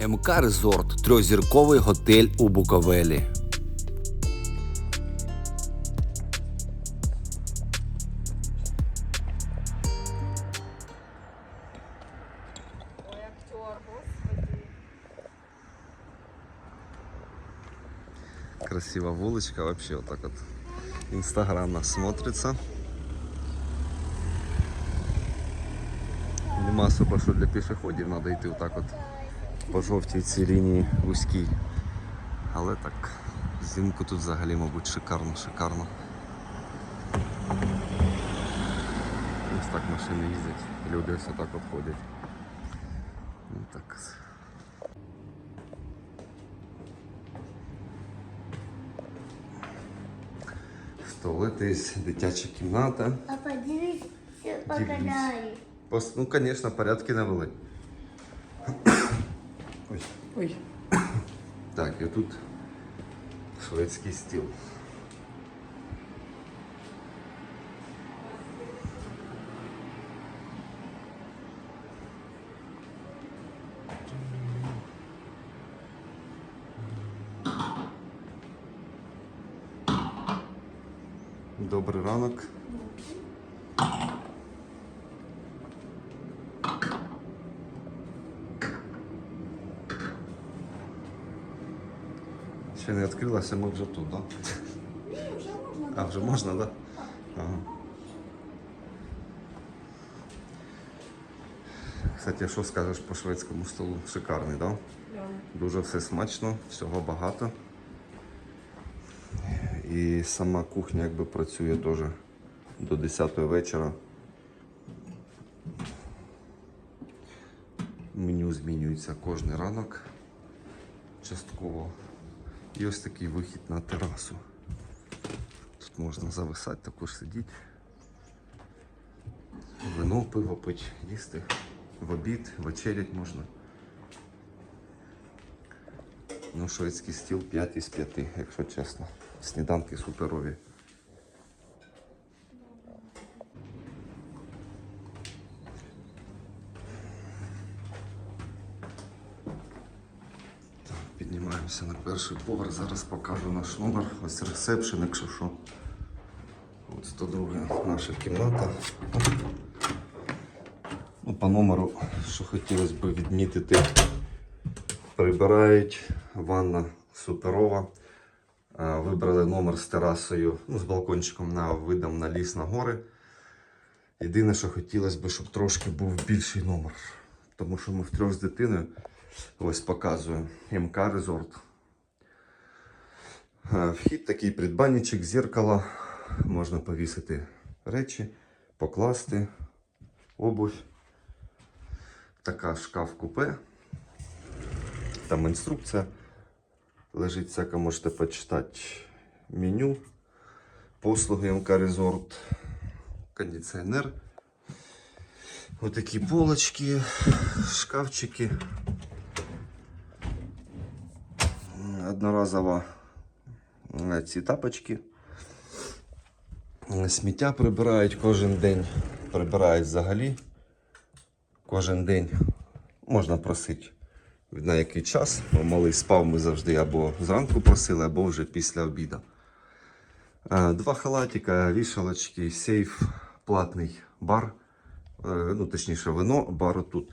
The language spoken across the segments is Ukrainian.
МК Резорт трьохзірковий готель у Буковелі. Красивая вулочка вообще вот так вот инстаграмно смотрится. Нема особо що для пішоходів, треба йти отак от по жовтій цій лінії вузькій. Але так, взимку тут взагалі, мабуть, шикарно, шикарно. Ось так машини їздять, люди ось так от ходять. Ну, так. Столитись, дитяча кімната. А подивись по Дивись. каналі. Пос- Ну, конечно, порядки навели. Ой. Ой. Так, і тут шведський стіл. Добрий ранок. Ще не відкрилася, ми вже тут, так? Да? А, вже можна, так? Да? Ага. Кстати, що скажеш по шведському столу? Шикарний, так? Да? Дуже все смачно, всього багато. І сама кухня якби працює теж до 10 вечора. Меню змінюється кожен ранок частково. І ось такий вихід на терасу. Тут можна зависати, також сидіти. Вино, пиво пить, їсти. В обід, вечерять можна. Ну, шведський стіл 5 із 5, якщо чесно. Сніданки суперові. Так, Піднімаємося на перший поверх. Зараз покажу наш номер. Ось ресепшн, якщо що. От 102 наша кімната. Ну, по номеру, що хотілося б відмітити, прибирають, ванна суперова. Вибрали номер з терасою, ну, з балкончиком на видом на ліс на гори. Єдине, що хотілося б, щоб трошки був більший номер. Тому що ми втрьох з дитиною ось показую МК Резорт. Е, Вхід такий придбанничок, зеркало. Можна повісити речі, покласти, обувь. Така шкаф-купе. Там інструкція лежить всяка, можете почитати меню. Послуги МК Резорт, кондиціонер. Отакі полочки, шкафчики. Одноразово ці тапочки. Сміття прибирають кожен день. Прибирають взагалі. Кожен день можна просити на який час. Бо Малий спав ми завжди або зранку просили, або вже після обіду. Е, Два халатика, вішалочки, сейф, платний бар. Е, Ну, точніше, вино, бар тут.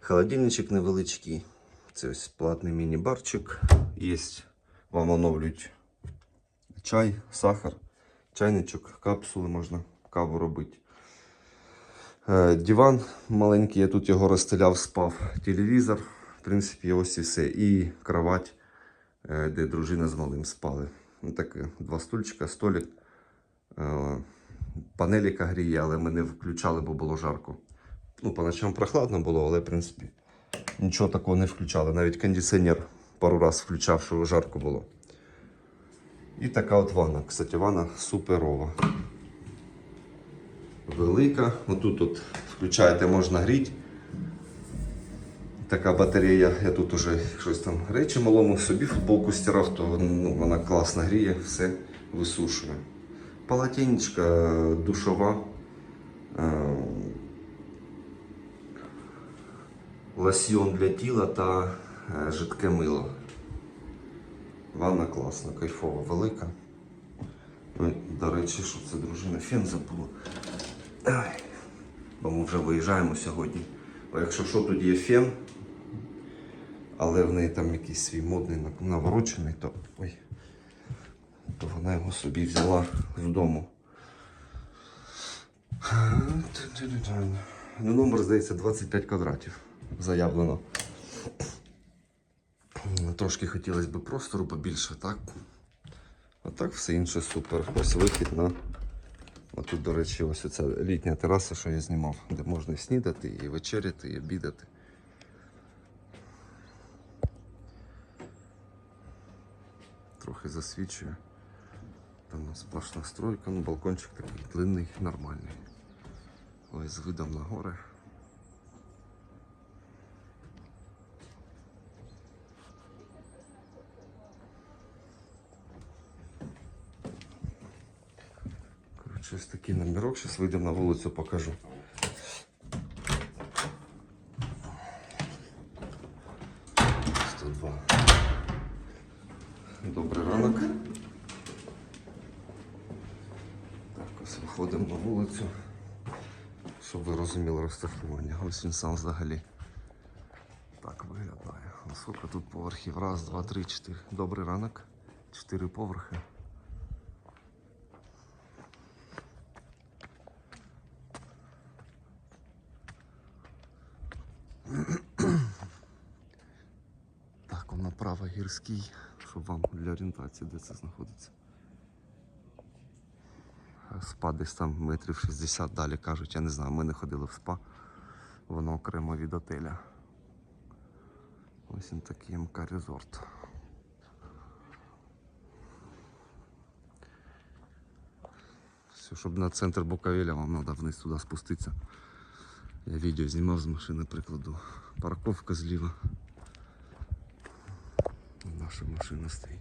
Холодильничок невеличкий. Це ось платний міні-барчик. Є. Вам оновлюють чай, сахар, чайничок, капсули можна каву робити. Е, Диван маленький, я тут його розстеляв, спав. Телевізор, в принципі, ось і все. І кровать, е, де дружина з малим спали. Ну, таке, два стульчика, столик. Е, Панеліка гріє, але ми не включали, бо було жарко. Ну, по ночам прохладно було, але в принципі нічого такого не включали. Навіть кондиціонер пару раз включав, що жарко було. І така от ванна. Кстати, ванна суперова. Велика. Отут от включаєте, можна гріти. Така батарея, я тут уже щось там речі малому собі футболку стирав, то ну, вона класно гріє, все висушує. Полотенечка, душова. Лосьйон для тіла та е, жидке мило. Ванна класна, кайфова, велика. Ну, до речі, що це дружина фен забула. Ай. Бо ми вже виїжджаємо сьогодні. Бо якщо що, тут є фен, але в неї там якийсь свій модний наворочений, то, ой, то вона його собі взяла з дому. Ну, номер, здається, 25 квадратів заявлено. Трошки хотілося б простору побільше, так? А так все інше супер. Ось вихід на. А тут, до речі, ось оця літня тераса, що я знімав, де можна і снідати, і вечеряти, і обідати. Трохи засвічує. Там у нас сплошна стройка, ну балкончик такий длинний, нормальний. Ось з видом на гори. Коротше, ось такий номерок. Зараз вийдемо на вулицю, покажу. Добрий ранок. Так, ось виходимо на вулицю. Щоб ви розуміли розташування. Ось він сам взагалі. Так виглядає. А тут поверхів? Раз, два, три, чотири. Добрий ранок. Чотири поверхи. Он направо гірський, щоб вам для орієнтації, де це знаходиться. Спа десь там метрів 60 далі кажуть, я не знаю, ми не ходили в спа, воно окремо від отеля. Ось він такий МК Резорт. Все, щоб на центр Буковеля вам треба вниз туди спуститися. Я відео знімав з машини прикладу. Парковка зліва. Наша машина стоїть.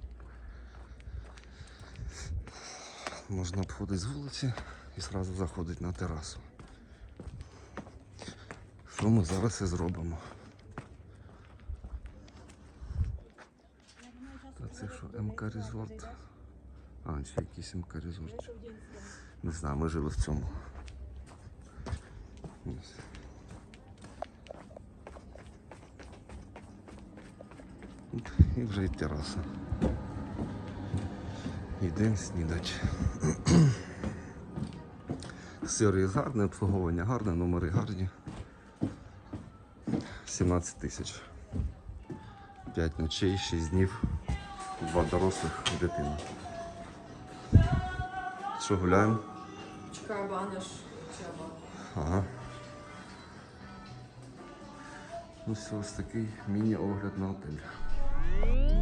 Можна обходити з вулиці і одразу заходити на терасу. Що ми зараз і зробимо? Та це що, МК Резорт? А, ще якийсь МК Резорт. Не знаю, ми жили в цьому. Ось. І вже і тераса. Йдемо снідати. Сервіс гарний, обслуговування гарне, номери гарні. 17 тисяч. 5 ночей, 6 днів, два дорослих дитина. Що гуляємо? Чкабанаш. Чаба. Ага. Ну все, ось такий міні-огляд на отель. Bye.